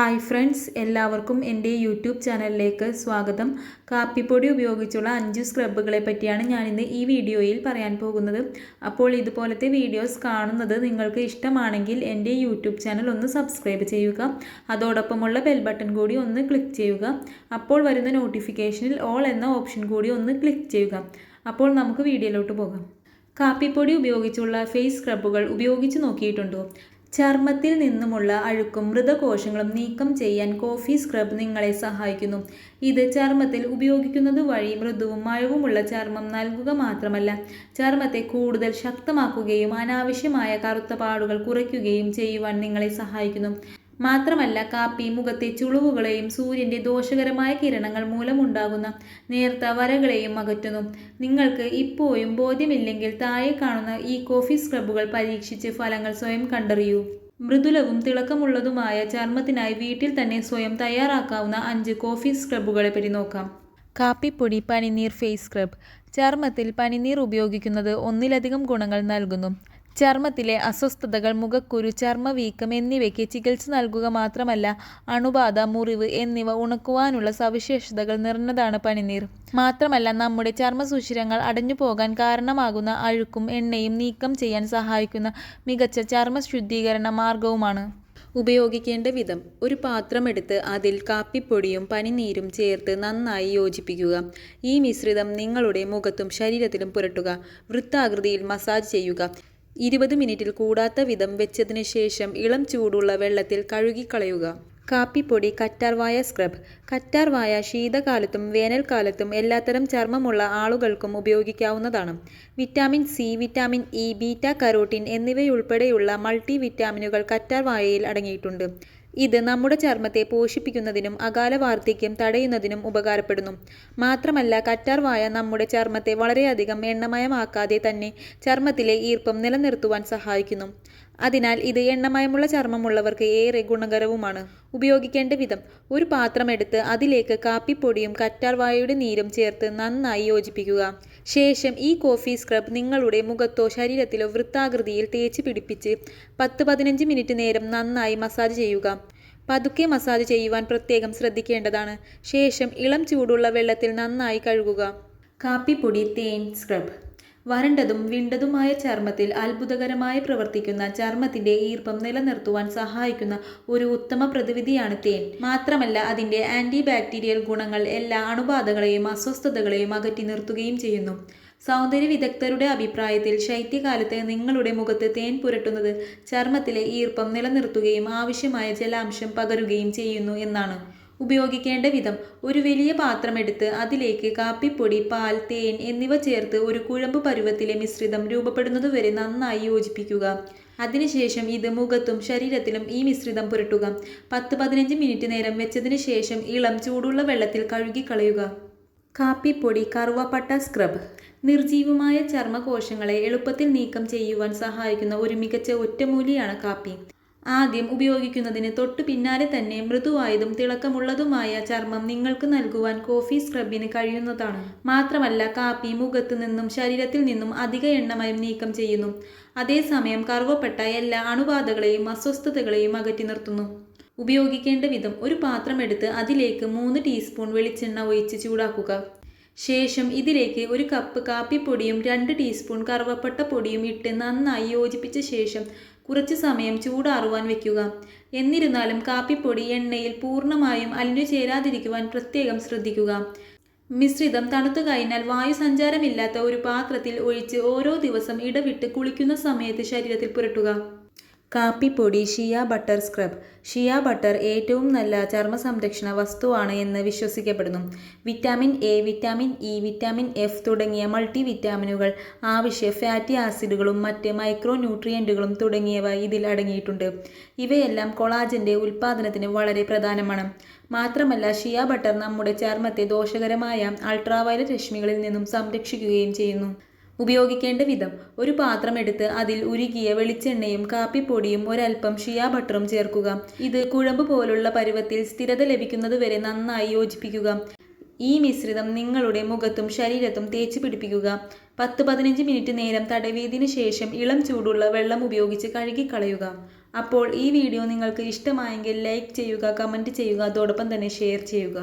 Hi friends എല്ലാവർക്കും എന്റെ YouTube ചാനലിലേക്ക് സ്വാഗതം. കാപ്പിപ്പൊടി ഉപയോഗിച്ചുള്ള അഞ്ച് സ്ക്രബുകളെ പറ്റിയാണ് ഞാനിന്ന് ഈ വീഡിയോയിൽ പറയാൻ പോകുന്നത്. അപ്പോൾ ഇതുപോലത്തെ വീഡിയോസ് കാണുന്നത് നിങ്ങൾക്ക് ഇഷ്ടമാണെങ്കിൽ എന്റെ യൂട്യൂബ് ചാനൽ ഒന്ന് സബ്സ്ക്രൈബ് ചെയ്യുക. അതോടൊപ്പമുള്ള ബെൽ ബട്ടൺ കൂടി ഒന്ന് ക്ലിക്ക് ചെയ്യുക. അപ്പോൾ വരുന്ന നോട്ടിഫിക്കേഷനിൽ ഓൾ എന്ന ഓപ്ഷൻ കൂടി ഒന്ന് ക്ലിക്ക് ചെയ്യുക. അപ്പോൾ നമുക്ക് വീഡിയോയിലോട്ട് പോകാം. കാപ്പിപ്പൊടി ഉപയോഗിച്ചുള്ള ഫേസ് സ്ക്രബുകൾ ഉപയോഗിച്ച് നോക്കിയിട്ടുണ്ടോ? ചർമ്മത്തിൽ നിന്നുമുള്ള അഴുക്കും മൃതകോശങ്ങളും നീക്കം ചെയ്യാൻ കോഫി സ്ക്രബ് നിങ്ങളെ സഹായിക്കുന്നു. ഇത് ചർമ്മത്തിൽ ഉപയോഗിക്കുന്നത് വഴി മൃദുവും മഴവുമുള്ള ചർമ്മം നൽകുക മാത്രമല്ല ചർമ്മത്തെ കൂടുതൽ ശക്തമാക്കുകയും അനാവശ്യമായ കറുത്ത പാടുകൾ കുറയ്ക്കുകയും ചെയ്യുവാൻ നിങ്ങളെ സഹായിക്കുന്നു. മാത്രമല്ല കാപ്പി മുഖത്തെ ചുളിവുകളെയും സൂര്യന്റെ ദോഷകരമായ കിരണങ്ങൾ മൂലമുണ്ടാകുന്ന നേർത്ത വരകളെയും അകറ്റുന്നു. നിങ്ങൾക്ക് ഇപ്പോഴും ബോധ്യമില്ലെങ്കിൽ താഴെ കാണുന്ന ഈ കോഫി സ്ക്രബുകൾ പരീക്ഷിച്ച് ഫലങ്ങൾ സ്വയം കണ്ടറിയൂ. മൃദുലവും തിളക്കമുള്ളതുമായ ചർമ്മത്തിനായി വീട്ടിൽ തന്നെ സ്വയം തയ്യാറാക്കാവുന്ന അഞ്ച് കോഫി സ്ക്രബുകളെ പറ്റി നോക്കാം. കാപ്പിപ്പൊടി പനിനീർ ഫേസ് സ്ക്രബ് ചർമ്മത്തിൽ പനിനീർ ഉപയോഗിക്കുന്നത് ഒന്നിലധികം ഗുണങ്ങൾ നൽകുന്നു. ചർമ്മത്തിലെ അസ്വസ്ഥതകൾ മുഖക്കുരു ചർമ്മവീക്കം എന്നിവയ്ക്ക് ചികിത്സ നൽകുക മാത്രമല്ല അണുബാധ മുറിവ് എന്നിവ ഉണക്കുവാനുള്ള സവിശേഷതകൾ നിറഞ്ഞതാണ് പനിനീർ. മാത്രമല്ല നമ്മുടെ ചർമ്മ സുഷിരങ്ങൾ അടഞ്ഞു പോകാൻ കാരണമാകുന്ന അഴുക്കും എണ്ണയും നീക്കം ചെയ്യാൻ സഹായിക്കുന്ന മികച്ച ചർമ്മ ശുദ്ധീകരണ മാർഗവുമാണ് ഉപയോഗിക്കേണ്ട വിധം ഒരു പാത്രമെടുത്ത് അതിൽ കാപ്പിപ്പൊടിയും പനിനീരും ചേർത്ത് നന്നായി യോജിപ്പിക്കുക. ഈ മിശ്രിതം നിങ്ങളുടെ മുഖത്തും ശരീരത്തിലും പുരട്ടുക. വൃത്താകൃതിയിൽ മസാജ് ചെയ്യുക. ഇരുപത് മിനിറ്റിൽ കൂടാത്ത വിധം വെച്ചതിന് ശേഷം ഇളം ചൂടുള്ള വെള്ളത്തിൽ കഴുകിക്കളയുക. കാപ്പിപ്പൊടി കറ്റാർവായ സ്ക്രബ്. കറ്റാർവായ ശീതകാലത്തും വേനൽക്കാലത്തും എല്ലാത്തരം ചർമ്മമുള്ള ആളുകൾക്കും ഉപയോഗിക്കാവുന്നതാണ്. Vitamin C vitamin E beta carotene എന്നിവയുൾപ്പെടെയുള്ള മൾട്ടി വിറ്റാമിനുകൾ കറ്റാർവായയിൽ അടങ്ങിയിട്ടുണ്ട്. ഇത് നമ്മുടെ ചർമ്മത്തെ പോഷിപ്പിക്കുന്നതിനും അകാല വാർദ്ധക്യം തടയുന്നതിനും ഉപകാരപ്പെടുന്നു. മാത്രമല്ല കറ്റാർവായ നമ്മുടെ ചർമ്മത്തെ വളരെയധികം എണ്ണമയമാക്കാതെ തന്നെ ചർമ്മത്തിലെ ഈർപ്പം നിലനിർത്തുവാൻ സഹായിക്കുന്നു. അതിനാൽ ഇത് എണ്ണമയമുള്ള ചർമ്മമുള്ളവർക്ക് ഏറെ ഗുണകരവുമാണ്. ഉപയോഗിക്കേണ്ട വിധം ഒരു പാത്രമെടുത്ത് അതിലേക്ക് കാപ്പിപ്പൊടിയും കറ്റാർവായയുടെ നീരും ചേർത്ത് നന്നായി യോജിപ്പിക്കുക. ശേഷം ഈ കോഫി സ്ക്രബ് നിങ്ങളുടെ മുഖത്തോ ശരീരത്തിലോ വൃത്താകൃതിയിൽ തേച്ച് പിടിപ്പിച്ച് പത്ത് പതിനഞ്ച് മിനിറ്റ് നേരം നന്നായി മസാജ് ചെയ്യുക. പതുക്കെ മസാജ് ചെയ്യുവാൻ പ്രത്യേകം ശ്രദ്ധിക്കേണ്ടതാണ്. ശേഷം ഇളം ചൂടുള്ള വെള്ളത്തിൽ നന്നായി കഴുകുക. കാപ്പിപ്പൊടി തേൻ സ്ക്രബ്. വരണ്ടതും വിണ്ടതുമായ ചർമ്മത്തിൽ അത്ഭുതകരമായി പ്രവർത്തിക്കുന്ന ചർമ്മത്തിന്റെ ഈർപ്പം നിലനിർത്തുവാൻ സഹായിക്കുന്ന ഒരു ഉത്തമ പ്രതിവിധിയാണ് തേൻ. മാത്രമല്ല അതിന്റെ ആന്റി ബാക്ടീരിയൽ ഗുണങ്ങൾ എല്ലാ അണുബാധകളെയും അസ്വസ്ഥതകളെയും അകറ്റി നിർത്തുകയും ചെയ്യുന്നു. സൗന്ദര്യ വിദഗ്ധരുടെ അഭിപ്രായത്തിൽ ശൈത്യകാലത്ത് നിങ്ങളുടെ മുഖത്ത് തേൻ പുരട്ടുന്നത് ചർമ്മത്തിലെ ഈർപ്പം നിലനിർത്തുകയും ആവശ്യമായ ജലാംശം പകരുകയും ചെയ്യുന്നു എന്നാണ്. ഉപയോഗിക്കേണ്ട വിധം ഒരു വലിയ പാത്രമെടുത്ത് അതിലേക്ക് കാപ്പിപ്പൊടി പാൽ തേൻ എന്നിവ ചേർത്ത് ഒരു കുഴമ്പ് പരുവത്തിലെ മിശ്രിതം രൂപപ്പെടുന്നതുവരെ നന്നായി യോജിപ്പിക്കുക. അതിനുശേഷം ഇത് മുഖത്തും ശരീരത്തിലും ഈ മിശ്രിതം പുരട്ടുക. പത്ത് പതിനഞ്ച് മിനിറ്റ് നേരം വെച്ചതിന് ശേഷം ഇളം ചൂടുള്ള വെള്ളത്തിൽ കഴുകിക്കളയുക. കാപ്പിപ്പൊടി കറുവപ്പട്ട സ്ക്രബ് നിർജീവമായ ചർമ്മകോശങ്ങളെ എളുപ്പത്തിൽ നീക്കം ചെയ്യുവാൻ സഹായിക്കുന്ന ഒരു മികച്ച ഒറ്റമൂലിയാണ് കാപ്പി. ആദ്യം ഉപയോഗിക്കുന്നതിന് തൊട്ടു പിന്നാലെ തന്നെ മൃദുവായതും തിളക്കമുള്ളതുമായ ചർമ്മം നിങ്ങൾക്ക് നൽകുവാൻ കോഫി സ്ക്രബിന് കഴിയുന്നതാണ്. മാത്രമല്ല കാപ്പി മുഖത്തു നിന്നും ശരീരത്തിൽ നിന്നും അധിക എണ്ണമയം നീക്കം ചെയ്യുന്നു. അതേസമയം കറുവപ്പെട്ട എല്ലാ അണുബാധകളെയും അസ്വസ്ഥതകളെയും അകറ്റി നിർത്തുന്നു. ഉപയോഗിക്കേണ്ട വിധം ഒരു പാത്രം എടുത്ത് അതിലേക്ക് മൂന്ന് ടീസ്പൂൺ വെളിച്ചെണ്ണ ഒഴിച്ച് ചൂടാക്കുക. ശേഷം ഇതിലേക്ക് ഒരു കപ്പ് കാപ്പിപ്പൊടിയും രണ്ട് ടീസ്പൂൺ കറുവപ്പട്ട പൊടിയും ഇട്ട് നന്നായി യോജിപ്പിച്ച ശേഷം കുറച്ചു സമയം ചൂടാറുവാൻ വയ്ക്കുക എന്നിരുന്നാലും കാപ്പിപ്പൊടി എണ്ണയിൽ പൂർണമായും അലിഞ്ഞു ചേരാതിരിക്കുവാൻ പ്രത്യേകം ശ്രദ്ധിക്കുക. മിശ്രിതം തണുത്തു കഴിഞ്ഞാൽ വായു സഞ്ചാരമില്ലാത്ത ഒരു പാത്രത്തിൽ ഒഴിച്ച് ഓരോ ദിവസം ഇടവിട്ട് കുളിക്കുന്ന സമയത്ത് ശരീരത്തിൽ പുരട്ടുക. കാപ്പിപ്പൊടി shea butter scrub. Shea butter ഏറ്റവും നല്ല ചർമ്മ സംരക്ഷണ വസ്തുവാണ് എന്ന് വിശ്വസിക്കപ്പെടുന്നു. Vitamin A vitamin E vitamin F തുടങ്ങിയ മൾട്ടി വിറ്റാമിനുകൾ ആവശ്യ ഫാറ്റി ആസിഡുകളും മറ്റ് മൈക്രോ ന്യൂട്രിയന്റുകളും തുടങ്ങിയവ ഇതിൽ അടങ്ങിയിട്ടുണ്ട്. ഇവയെല്ലാം കൊളാജന്റെ ഉൽപ്പാദനത്തിന് വളരെ പ്രധാനമാണ്. മാത്രമല്ല ഷിയ ബട്ടർ നമ്മുടെ ചർമ്മത്തെ ദോഷകരമായ അൾട്രാവയലറ്റ് രശ്മികളിൽ നിന്നും സംരക്ഷിക്കുകയും ചെയ്യുന്നു. ഉപയോഗിക്കേണ്ട വിധം ഒരു പാത്രം എടുത്ത് അതിൽ ഉരുകിയ വെളിച്ചെണ്ണയും കാപ്പിപ്പൊടിയും ഒരൽപ്പം ഷിയാ ബട്ടറും ചേർക്കുക. ഇത് കുഴമ്പ് പോലുള്ള പരുവത്തിൽ സ്ഥിരത ലഭിക്കുന്നതുവരെ നന്നായി യോജിപ്പിക്കുക. ഈ മിശ്രിതം നിങ്ങളുടെ മുഖത്തും ശരീരത്തും തേച്ച് പിടിപ്പിക്കുക. പത്ത് പതിനഞ്ച് മിനിറ്റ് നേരം തടവിയതിനു ശേഷം ഇളം ചൂടുള്ള വെള്ളം ഉപയോഗിച്ച് കഴുകിക്കളയുക. അപ്പോൾ ഈ വീഡിയോ നിങ്ങൾക്ക് ഇഷ്ടമായെങ്കിൽ ലൈക്ക് ചെയ്യുക കമന്റ് ചെയ്യുക അതോടൊപ്പം തന്നെ ഷെയർ ചെയ്യുക.